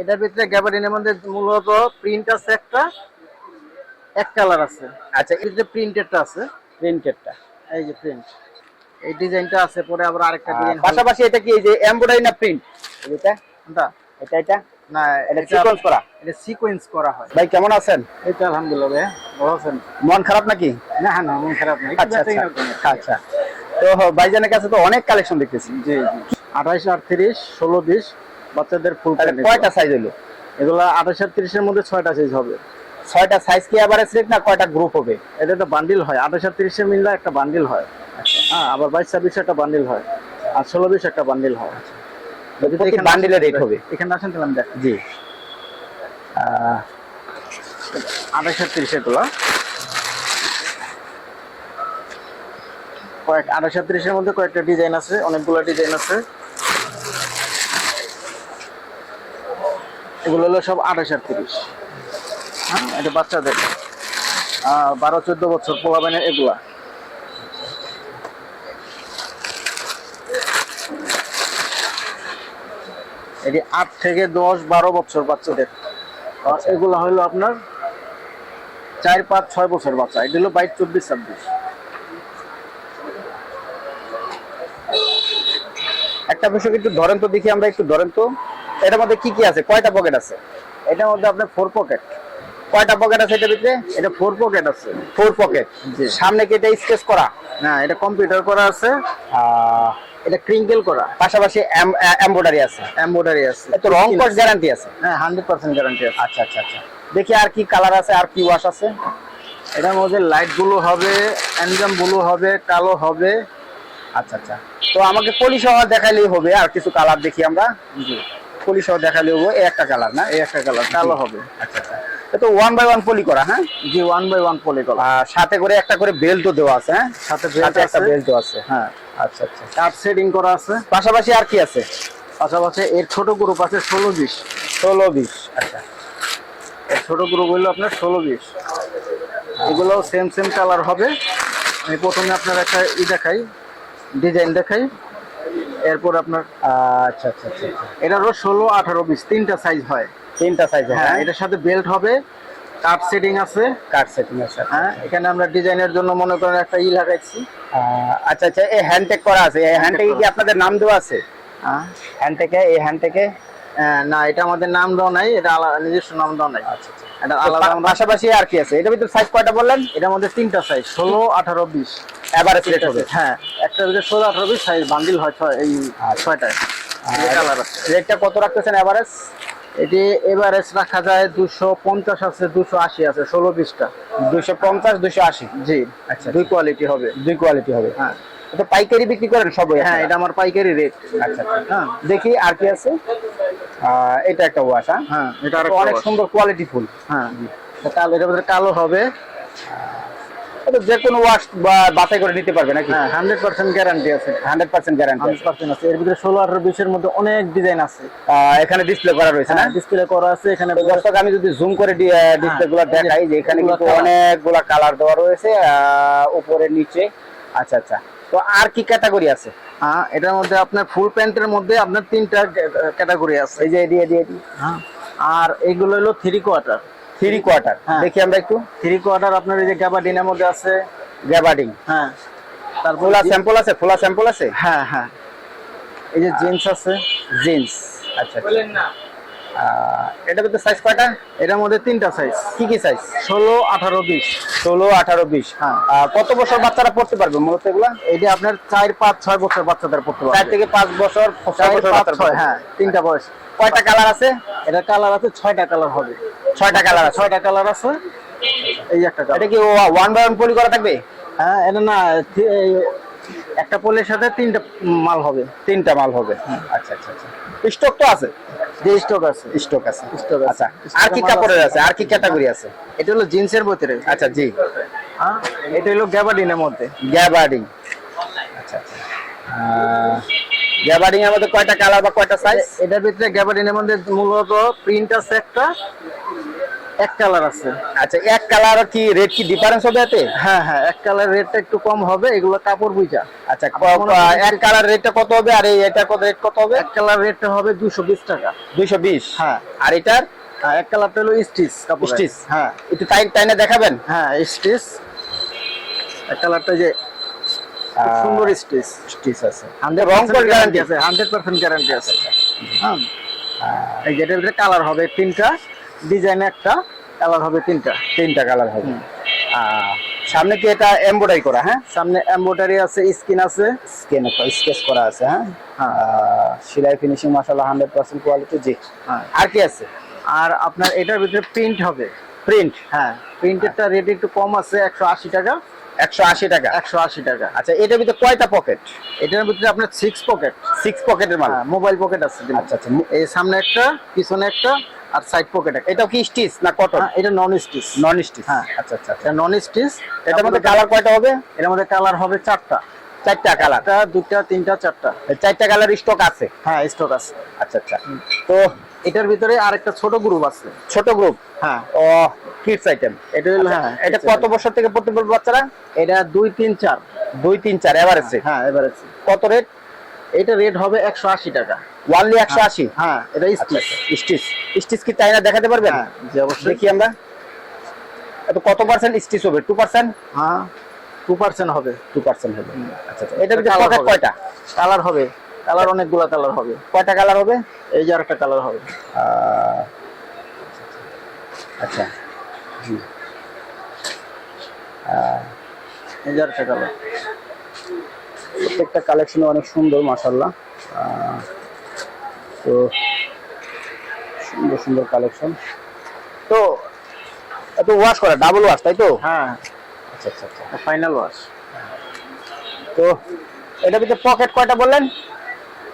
এটার ভিতরে গ্যাবার্ডিনের মধ্যে মূলত প্রিন্ট আছে একটা এক কালার আছে। আচ্ছা এর যে প্রিন্টেডটা আছে। প্রিন্টেডটা এই যে প্রিন্ট এই ডিজাইনটা আছে পরে আবার আরেকটা ডিজাইন পাশাপাশি এটা কি এই যে এমব্রয়ডারি না প্রিন্ট এটা? কোনটা? এটা এটা? না এটা সিকোয়েন্স করা? এটা সিকোয়েন্স করা হয়। ভাই কেমন আছেন? এটা আলহামদুলিল্লাহ ভাই ভালো আছেন? মন খারাপ নাকি? না না মন খারাপ না আচ্ছা আচ্ছা আচ্ছা। তো ভাইজানের কাছে তো অনেক কালেকশন দেখতেছি। জি জি। আঠাইশ আটত্রিশ ষোলো বিশ বাচ্চাদের ফুল কয়টা সাইজ হলো এগুলো আঠাশ আটত্রিশের মধ্যে ছয়টা সাইজ হবে। ছয়টা সাইজ কি এভারেজ রেট না কয়টা গ্রুপ হবে? এটা একটা বান্ডিল হয়। আঠাশ আটত্রিশের মিললে একটা বান্ডিল হয়। হ্যাঁ আবার বাইশ ছাব্বিশ একটা বান্ডিল হয়। আর ষোলো বিশ একটা বান্ডিল হয়। বান্ডিলের রেট হবে? এখানে আসেন তাহলে আমি দেখ জি। আঠাশ আটত্রিশ এগুলো। কয়েক আঠাশ আটত্রিশের মধ্যে কয়েকটা ডিজাইন আছে অনেকগুলো ডিজাইন আছে। এগুলো হলো সব আঠাশ আটত্রিশ হ্যাঁ এটা বাচ্চাদের। বারো চোদ্দ বছর পোলাবেনের এগুলা। এটি আট থেকে দশ বারো বছর বাচ্চাদের। আর এগুলো হলো আপনার চার পাঁচ ছয় বছর বাচ্চা। এটা হলো বাইশ চব্বিশ ছাব্বিশ। একটা বিষয় একটু ধরেন তো দেখি আমরা একটু ধরেন তো। এটার মধ্যে কি কি আছে? কয়টা পকেট আছে? এটার মধ্যে আপনার ফোর পকেট কয়টা পকেট আছে এটার ভিতরে? এটা ফোর পকেট আছে। Four pocket. সামনে কি এটা স্কেচ করা? না এটা কম্পিউটার করা আছে। এটা ক্রিঙ্কেল করা। পাশাপাশি এমব্রয়ডারি আছে। এমব্রয়ডারি আছে। এত রং কস গ্যারান্টি আছে? হ্যাঁ হান্ড্রেড পার্সেন্ট গ্যারান্টি আছে। আচ্ছা আচ্ছা আচ্ছা। দেখি আর কি কালার আছে আর কি ওয়াশ আছে। এটার মধ্যে লাইট ব্লু হবে অ্যানজাম ব্লু হবে কালো হবে। আচ্ছা আচ্ছা। তো আমাকে পলিশ সহ দেখাইলেই হবে আর কিছু কালার দেখি আমরা। জি। পলি সহ দেখালেই হবে এই একটা কালার না? এই একটা কালার কালো হবে। আচ্ছা এটা তো ওয়ান বাই ওয়ান পলি করা হ্যাঁ? জি ওয়ান বাই ওয়ান পলি করা। আর সাথে করে একটা করে বেল্টও দেওয়া আছে হ্যাঁ? সাথে সাথে একটা বেল্টও আছে। হ্যাঁ। আচ্ছা আচ্ছা। কাঠ সেটিং করা আছে। পাশাপাশি আর কি আছে? পাশাপাশি এর ছোট গ্রুপ আছে ষোলো বিশ। ষোলো বিশ আচ্ছা। এর ছোট গ্রুপ হইল আপনার ষোলো বিশ। এগুলো সেম সেম কালার হবে। আমি প্রথমে আপনার একটা ই দেখাই ডিজাইন দেখাই। এরপর আপনার আচ্ছা আচ্ছা আচ্ছা এটা এটারও ষোলো আঠারো পিস তিনটা সাইজ হয়। তিনটা সাইজ হ্যাঁ হ্যাঁ এটার সাথে বেল্ট হবে কাট সেটিং আছে। কাট সেটিং আছে হ্যাঁ এখানে আমরা ডিজাইনের জন্য মনে করেন একটা ই লাগাইছি। আচ্ছা আচ্ছা এই হ্যান্ডটেক করা আছে। এই হ্যান্ডটেকে কি আপনাদের নাম দেওয়া আছে? হ্যাঁ। হ্যান্ডটেকে এই হ্যান্ডটেকে না এটা আমাদের নাম দেওয়া নাই এটা আলাদা নিজস্ব নাম দেওয়া নাই। আচ্ছা আচ্ছা। এটা আলাদা পাশাপাশি আর কি আছে? এটার ভিতরে সাইজ কয়টা বললেন? এটার মধ্যে তিনটা সাইজ ষোলো আঠারো বিশ। এভারেজ রেট হবে। হ্যাঁ একটা ভিতরে ষোলো আঠারো বিশ সাইজ বান্ডিল হয় ছয় এই ছয়টায়। কালার আছে। রেটটা কত রাখতেছেন এভারেজ এটি এভারেজ রাখা যায় দুশো পঞ্চাশ আছে দুশো আশি আছে ষোলো বিশটা। দুশো পঞ্চাশ দুশো আশি। জি আচ্ছা। দুই কোয়ালিটি হবে। দুই কোয়ালিটি হবে। হ্যাঁ। তো পাইকারি বিক্রি করেন সবই হ্যাঁ এটা আমার পাইকারি রেট আচ্ছা আচ্ছা। হ্যাঁ। দেখি আর কি আছে। এটা একটা ওয়াশ হ্যাঁ? হ্যাঁ এটা অনেক সুন্দর কোয়ালিটি ফুল। হ্যাঁ। কালো এটার ভিতরে কালো হবে। যে কোনো ওয়াশ বাছাই করে নিতে পারবে নাকি? হ্যাঁ হান্ড্রেড পার্সেন্ট গ্যারান্টি আছে। Hundred percent guarantee hundred percent আছে। এর ভিতরে ষোলো আঠারো বিশের মধ্যে অনেক ডিজাইন আছে। এখানে ডিসপ্লে করা রয়েছে না? হ্যাঁ ডিসপ্লে করা আছে এখানে। দর্শক আমি যদি জুম করে ডিসপ্লে গুলো হ্যাঁ, দেখাই যে এখানে কিন্তু অনেকগুলা কালার দেওয়া রয়েছে আহ, উপরে নিচে। আচ্ছা আচ্ছা। তো আর কি ক্যাটাগরি আছে? হ্যাঁ এটার মধ্যে আপনার ফুল প্যান্টের মধ্যে আপনার তিনটা ক্যাটাগরি আছে। এই যে এডি এডি এডি হ্যাঁ আর এগুলো হলো থ্রি কোয়ার্টার থ্রি কোয়ার্টার হ্যাঁ। দেখি আমরা একটু। থ্রি কোয়ার্টার আপনার এই যে গ্যাবাডিনের মধ্যে আছে। গ্যাবাডিন হ্যাঁ। তারপর ফুলা স্যাম্পল আছে? ফুলা স্যাম্পল আছে? হ্যাঁ হ্যাঁ। এই যে জিন্স আছে। জিন্স আচ্ছা বলেন আহ, এটা ভিতরে সাইজ কয়টা? এটার মধ্যে তিনটা সাইজ কি কি সাইজ ষোলো আঠারো বিশ। ষোলো আঠারো বিশ। হ্যাঁ। কত বছর বাচ্চারা পড়তে পারবে মূলত এগুলা? এটা আপনার চার পাঁচ ছয় বছর বাচ্চাদের পড়তে চার থেকে পাঁচ বছর ছয় হ্যাঁ তিনটা বয়স। কয়টা কালার আছে? এটা কালার আছে ছয়টা কালার হবে। ছয়টা কালার আছে। ছয়টা কালার আছে। এই একটা এটা কি ওয়ান বাই ওয়ান পলি করা থাকবে? হ্যাঁ এটা না একটা পোলের সাথে তিনটা মাল হবে। তিনটা মাল হবে। আচ্ছা আচ্ছা আচ্ছা। স্টক তো আছে? যে স্টক আছে স্টক আছে। স্টক আচ্ছা আর কি কাপড়ের আছে। আর কি ক্যাটাগরি আছে? এটা হলো জিন্সের ভিতরে। আচ্ছা জি। এটা হলো গ্যাবার্ডিনের মধ্যে। গ্যাবার্ডিং আচ্ছা আচ্ছা। গ্যাবার্ডিং এর মধ্যে কয়টা কালার বা কয়টা সাইজ এটার ভিতরে গ্যাবার্ডিনের মধ্যে মূলত প্রিন্ট আছে একটা এক কালার আছে। আচ্ছা এক কালার কি রেট কি ডিফারেন্স হবে এতে? হ্যাঁ হ্যাঁ এক কালার রেটটা একটু কম হবে এগুলো কাপড় বুঝা আচ্ছা হয় এক কালার রেটটা কত হবে? আর এই এটা কত রেট কত হবে? এক কালার রেটটা হবে দুশো বিশ টাকা। দুইশো বিশ? হ্যাঁ। আর এটার? এক কালারটা হলো স্টিচ কাপড় Stitch? হ্যাঁ। একটু টাইম টাইনে দেখাবেন? হ্যাঁ স্টিচ এক কালারটা যে সুন্দর স্টিচ স্টিচ আছে। হান্ড্রেড রং রং কোড গ্যারান্টি গ্যারান্টি আছে হান্ড্রেড পার্সেন্ট গ্যারান্টি আছে। হ্যাঁ এই যেটার কালার হবে তিনটা ডিজাইন একটা কালার হবে তিনটা তিনটা কালার হবে। সামনে কি এটা এমব্রয়ডারি করা হ্যাঁ? সামনে এমব্রয়ডারি আছে স্কিন আছে। স্কেন স্কেচ করা আছে হ্যাঁ? হ্যাঁ। সেলাই ফিনিশিং মাসাল্লাহ হান্ড্রেড পার্সেন্ট কোয়ালিটি জি। হ্যাঁ। আর কি আছে? আর আপনার এটার ভিতরে প্রিন্ট হবে। প্রিন্ট হ্যাঁ প্রিন্টেরটা রেট একটু কম আছে একশো আশি টাকা। একশো আশি টাকা? একশো আশি টাকা। আচ্ছা এটার ভিতরে কয়টা পকেট এটার ভিতরে আপনার সিক্স পকেট সিক্স পকেটের মাল? মোবাইল পকেট আছে। আচ্ছা আচ্ছা। এই সামনে একটা পিছনে একটা আর সাইড পকেট একটা এটাও কি স্টিচ না কটন হ্যাঁ, এটা নন স্টিচ নন স্টিচ হ্যাঁ। আচ্ছা আচ্ছা আচ্ছা। এটা নন স্টিচ এটার মধ্যে কালার কয়টা হবে? এটার মধ্যে কালার হবে চারটা। চারটা কালার একটা দুটা তিনটা চারটা। চারটা কালার স্টক আছে? হ্যাঁ স্টক আছে। আচ্ছা আচ্ছা। তো এটার ভিতরে আরেকটা ছোট গ্রুপ আছে। ছোট গ্রুপ হ্যাঁ। ও কিডস আইটেম এটা হলো হ্যাঁ এটা কত বছর থেকে পড়তে পারবে বাচ্চারা? এটা দুই তিন চার। দুই তিন চার এভারেজ হ্যাঁ এবারে কত রেট এটা রেট হবে একশো আশি টাকা। ওয়ানলি একশো আশি? হ্যাঁ এটা আচ্ছা স্টিচ। স্টিচ। স্টিচ কি তাই না দেখাতে পারবেন? হ্যাঁ জি অবশ্যই। দেখি আমরা। এটা কত পার্সেন্ট স্টিচ হবে? টু পার্সেন্ট হ্যাঁ টু পার্সেন্ট হবে। টু পার্সেন্ট হবে। আচ্ছা আচ্ছা Colour পকেট কয়টা? কালার হবে। কালার অনেকগুলো কালার হবে। কয়টা কালার হবে? এই যে আরেকটা কালার হবে। আচ্ছা জি। এই যে আরেকটা কালার প্রত্যেকটা কালেকশন অনেক সুন্দর মাসাল্লাহ তো সুন্দর সুন্দর কালেকশন তো এত ওয়াশ করা ডাবল ওয়াশ তাই তো? হ্যাঁ। আচ্ছা আচ্ছা আচ্ছা। ফাইনাল ওয়াশ তো এটার ভিতরে পকেট কয়টা বললেন?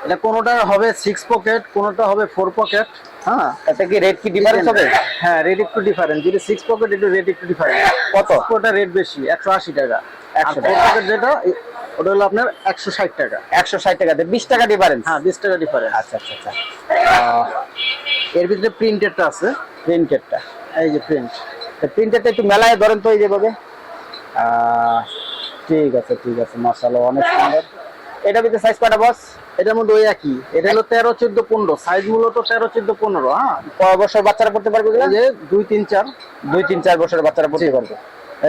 এটা কোনোটা হবে সিক্স পকেট কোনোটা হবে ফোর পকেট হ্যাঁ এটা কি রেট কি ডিফারেন্স হবে? হ্যাঁ রেট একটু ডিফারেন্স যদি সিক্স পকেট একটু রেট একটু ডিফারেন্ট কত? ওটা রেট বেশি একশো আশি টাকা। আর 100 ফোর পকেট যেটা ওটা হলো আপনার একশো ষাট টাকা। একশো ষাট টাকাতে বিশ টাকা ডিফারেন্স হ্যাঁ বিশ টাকা ডিফারেন্ট আচ্ছা আচ্ছা আচ্ছা। এর ভিতরে প্রিন্টেডটা আছে? প্রিন্টেডটা এই যে প্রিন্ট প্রিন্টেডটা একটু মেলায় ধরেন তো এই যেভাবে ঠিক আছে ঠিক আছে মাসাল্লাহ অনেক সুন্দর। এটা ভিতরে সাইজ কয়টা বস এটার মধ্যে ওই একই। এটা হলো তেরো চোদ্দ পনেরো। সাইজ মূলত তেরো চোদ্দ পনেরো হ্যাঁ? কয় বছর বাচ্চারা পড়তে পারবে যে দুই তিন চার। দুই তিন চার বছরের বাচ্চারা পড়তে পারবে।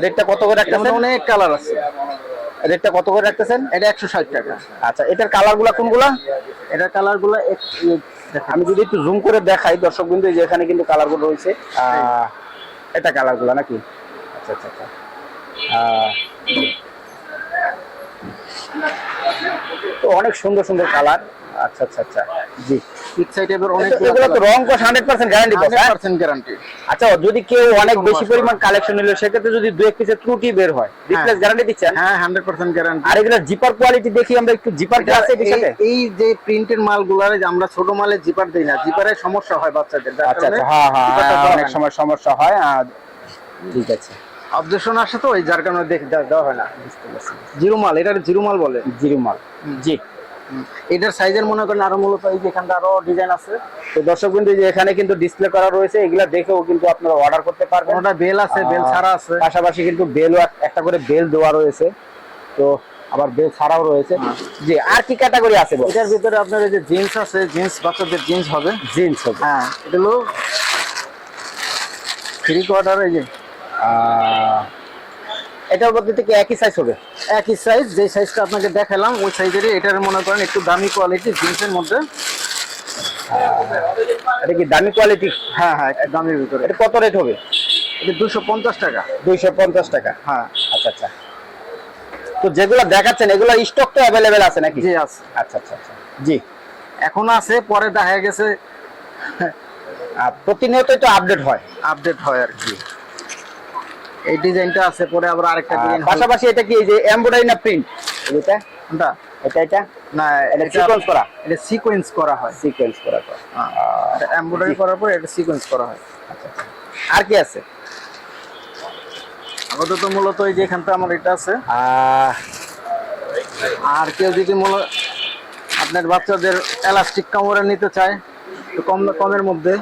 রেটটা কত করে রাখতেছেন অনেক কালার আছে। রেটটা কত করে রাখতেছেন? এটা একশো ষাট টাকা। আচ্ছা এটার কালারগুলো কোনগুলা? এটার কালারগুলো আমি যদি একটু জুম করে দেখাই দর্শক বিন্দু যেখানে কিন্তু কালারগুলো রয়েছে। এটা কালারগুলো নাকি? আচ্ছা আচ্ছা আচ্ছা। তো অনেক সুন্দর সুন্দর কালার। আচ্ছা আচ্ছা আচ্ছা। জি। অনেক এগুলো তো রং গ্যারান্টি গ্যারান্টি আচ্ছা যদি কেউ অনেক বেশি পরিমাণ কালেকশন নিল সেক্ষেত্রে যদি দু এক পিসের ত্রুটি বের হয় রিপ্লেস গ্যারান্টি দিচ্ছেন? হ্যাঁ হান্ড্রেড পার্সেন্ট গ্যারান্টি আর এগুলো জিপার কোয়ালিটি দেখি আমরা একটু জিপার আছে এটির সাথে? এই যে প্রিন্টের মালগুলার আমরা ছোট মালে জিপার দেই না জিপারের সমস্যা হয় বাচ্চাদের আচ্ছা আচ্ছা হ্যাঁ হ্যাঁ হ্যাঁ, অনেক সময় সমস্যা হয় ঠিক আছে। অবজেকশন আসে তো ওই যার কারণে দেখ- দেওয়া হয় না। বুঝতে পারছি। জিরো মাল এটা জিরো মাল বলে। জিরো মাল জি। এটার সাইজের মনে করেন আরও মূলত এই যে এখানটা আরও ডিজাইন আছে। তো দর্শক বিন্দু যে এখানে কিন্তু ডিসপ্লে করা রয়েছে এগুলা দেখেও কিন্তু আপনারা অর্ডার করতে পারবেন। কোনটা বেল আছে বেল ছাড়া আছে। পাশাপাশি কিন্তু বেলও এক- একটা করে বেল দেওয়া রয়েছে। তো আবার বেল ছাড়াও রয়েছে। জি আর কি ক্যাটাগরি আছে এটার ভিতরে আপনার এই যে জিন্স আছে জিন্স বাচ্চাদের জিন্স হবে। জিন্স হবে। হ্যাঁ এটা হলো থ্রি কোয়ার্টার এই যে। আহ, এটার মধ্যে থেকে একই সাইজ হবে। একই সাইজ যে সাইজটা আপনাকে দেখালাম ওই সাইজেরই এটার মনে করেন একটু দামি কোয়ালিটি জিন্সের মধ্যে। এটা কি দামি কোয়ালিটি হ্যাঁ হ্যাঁ দামের ভিতরে। এটা কত রেট হবে? এটা দুশো পঞ্চাশ টাকা। দুইশো পঞ্চাশ টাকা? হ্যাঁ। আচ্ছা আচ্ছা। তো যেগুলো দেখাচ্ছেন এগুলো স্টক তো অ্যাভেলেবেল আছে নাকি? জি আছে। আচ্ছা আচ্ছা আচ্ছা। জি। এখন আছে পরে দেখা গেছে। আর প্রতিনিয়তই তো আপডেট হয়। আপডেট হয় আর কি। এই ডিজাইনটা আছে পরে আবার আরেকটা ডিজাইন পাশাপাশি এটা কি এই যে এমব্রয়ডারি না প্রিন্ট এটা? কোনটা? এটা এটা? না এটা সিকোয়েন্স করা? এটা সিকোয়েন্স করা হয়। সিকোয়েন্স করা তো। এটা এমব্রয়ডারি করার পর এটা সিকোয়েন্স করা হয়। আচ্ছা আর কি আছে? আপাতত মূলত এই যে এখানটা আমার এটা আছে। আর কেউ যদি মূলত আপনার বাচ্চাদের এলাস্টিক কামড়ে নিতে চায় তো কম কমের মধ্যে।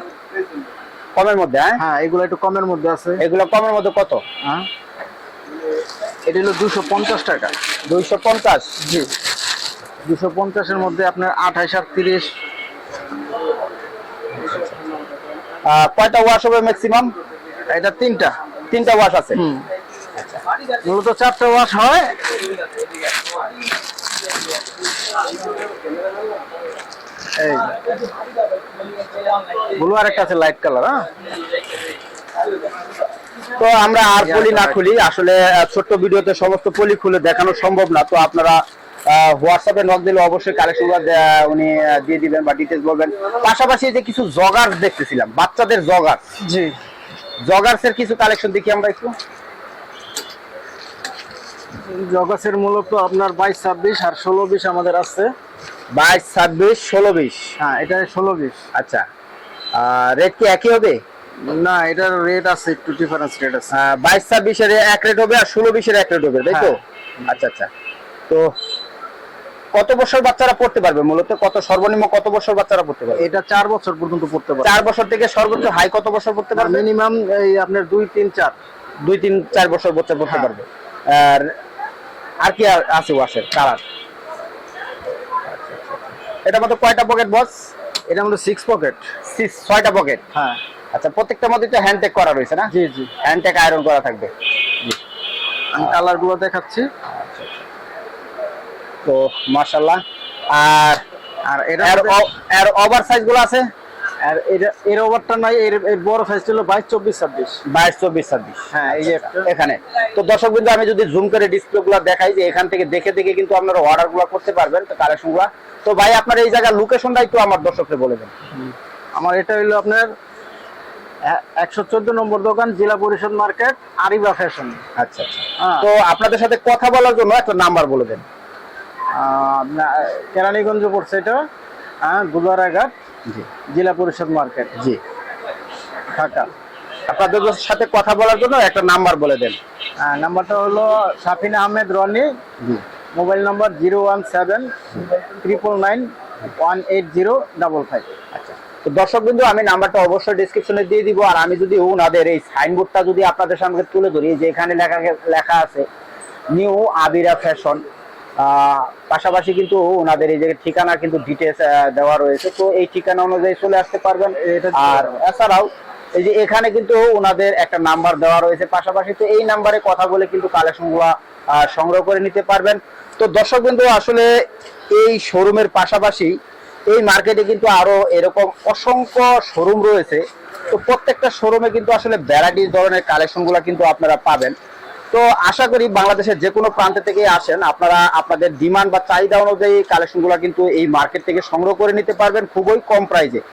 কমের মধ্যে হ্যাঁ? হ্যাঁ এগুলো একটু কমের মধ্যে আছে। এগুলো কমের মধ্যে কত? হ্যাঁ। এটা হলো দুশো পঞ্চাশ টাকা। দুইশো পঞ্চাশ? জি। দুশো পঞ্চাশের মধ্যে আপনার আঠাশ আটত্রিশ। কয়টা ওয়াশ হবে ম্যাক্সিমাম এটা তিনটা। তিনটা ওয়াশ আছে? হুম। মূলত চারটা ওয়াশ হয়। এই। ব্লু আর একটা আছে লাইট কালার হ্যাঁ? তো আমরা আর পলি না খুলি। আসলে ছোট্ট ভিডিওতে সমস্ত পলি খুলে দেখানো সম্ভব না। তো আপনারা হোয়াটসঅ্যাপে নক দিলে অবশ্যই কালেকশন উনি দিয়ে দিবেন বা ডিটেলস বলবেন। পাশাপাশি যে কিছু জগার্স দেখতেছিলাম বাচ্চাদের জগার্স জি। জগার্স এর কিছু কালেকশন দেখি আমরা একটু। জগাসের মূলত আপনার বাইশ ছাব্বিশ আর ষোলো বিশ আমাদের আছে। বাইশ ছাব্বিশ ষোলো বিশ। হ্যাঁ এটা ষোলো বিশ। আচ্ছা। রেট কি একই হবে? না এটার রেট আছে একটু ডিফারেন্স রেট আছে। বাইশ ছাব্বিশের এক রেট হবে আর ষোলো বিশের এক রেট হবে তাই তো? আচ্ছা আচ্ছা। তো কত বছর বাচ্চারা পড়তে পারবে? মূলত কত সর্বনিম্ন কত বছর বাচ্চারা পড়তে পারবে? এটা চার বছর পর্যন্ত পড়তে পারে চার বছর থেকে সর্বোচ্চ হাই কত বছর পড়তে পারবে? মিনিমাম এই আপনার দুই তিন চার। দুই তিন চার বছর বাচ্চা পড়তে হ্যাঁ। পারবে। আর আর কি আছে ওয়াশের? কালার? এটা মতো কয়টা পকেট বস এটা আমাদের সিক্স পকেট সিক্স ছয়টা পকেট হ্যাঁ। আচ্ছা প্রত্যেকটা মধ্যে তো হ্যান্ড টেক করা রয়েছে না? জি জি। হ্যান্ড টেক আয়রন করা থাকবে। আমি কালারগুলো দেখাচ্ছি। তো মাশাআল্লাহ। আর আর এটা এর ওভার সাইজগুলো আছে? আর এটা এর ওভারটা নাই এর বড় সাইজ ছিল বাইশ চব্বিশ ছাব্বিশ। বাইশ চব্বিশ ছাব্বিশ। হ্যাঁ এই যে এখানে। তো দর্শক বিন্দু আমি যদি জুম করে ডিসপ্লে গুলো দেখাই যে এখান থেকে দেখে দেখে কিন্তু আপনারা অর্ডারগুলো করতে পারবেন তো কালেকশনগুলা তো ভাই আপনার এই জায়গার লোকেশনটা একটু আমার দর্শককে বলে দেন। আমার এটা হইল আপনার একশো চোদ্দ নম্বর দোকান জেলা পরিষদ মার্কেট আরিবা ফ্যাশন আচ্ছা আচ্ছা। হ্যাঁ। তো আপনাদের সাথে কথা বলার জন্য একটা নাম্বার বলে দেন। কেরানীগঞ্জ পড়ছে এটা হ্যাঁ গুদারাঘাট। জি। জেলা পরিষদ মার্কেট। জি। ঢাকা। আপনাদের সাথে কথা বলার জন্য একটা নাম্বার বলে দেন। হ্যাঁ, নাম্বারটা হলো সাফিন আহমেদ রনি। জি। Mobile number zero one seven triple nine one eight zero double five. আচ্ছা। তো দর্শক বিন্দু আমি নাম্বারটা অবশ্যই ডিসক্রিপশনে দিয়ে দিব আর আমি যদি ওনাদের এই সাইনবোর্ডটা যদি আপনাদের সামনে তুলে ধরি যে এখানে লেখা লেখা আছে নিউ আবিরা ফ্যাশন পাশাপাশি কিন্তু ওনাদের এই যে ঠিকানা কিন্তু ডিটেলস দেওয়া রয়েছে। তো এই ঠিকানা অনুযায়ী চলে আসতে পারবেন। আর এছাড়াও এই যে এখানে কিন্তু ওনাদের একটা নাম্বার দেওয়া রয়েছে। পাশাপাশি তো এই নাম্বারে কথা বলে কিন্তু কালেকশনগুলা সংগ্রহ করে নিতে পারবেন। তো দর্শক বিন্দু আসলে এই শোরুমের পাশাপাশি এই মার্কেটে কিন্তু আরও এরকম অসংখ্য শোরুম রয়েছে। তো প্রত্যেকটা শোরুমে কিন্তু আসলে ভ্যারাইটিস ধরনের কালেকশনগুলা কিন্তু আপনারা পাবেন। তো আশা করি বাংলাদেশের যে কোনো প্রান্ত থেকে আসেন, আপনারা আপনাদের ডিমান্ড বা চাহিদা অনুযায়ী কালেকশনগুলা কিন্তু এই মার্কেট থেকে সংগ্রহ করে নিতে পারবেন খুবই কম প্রাইজে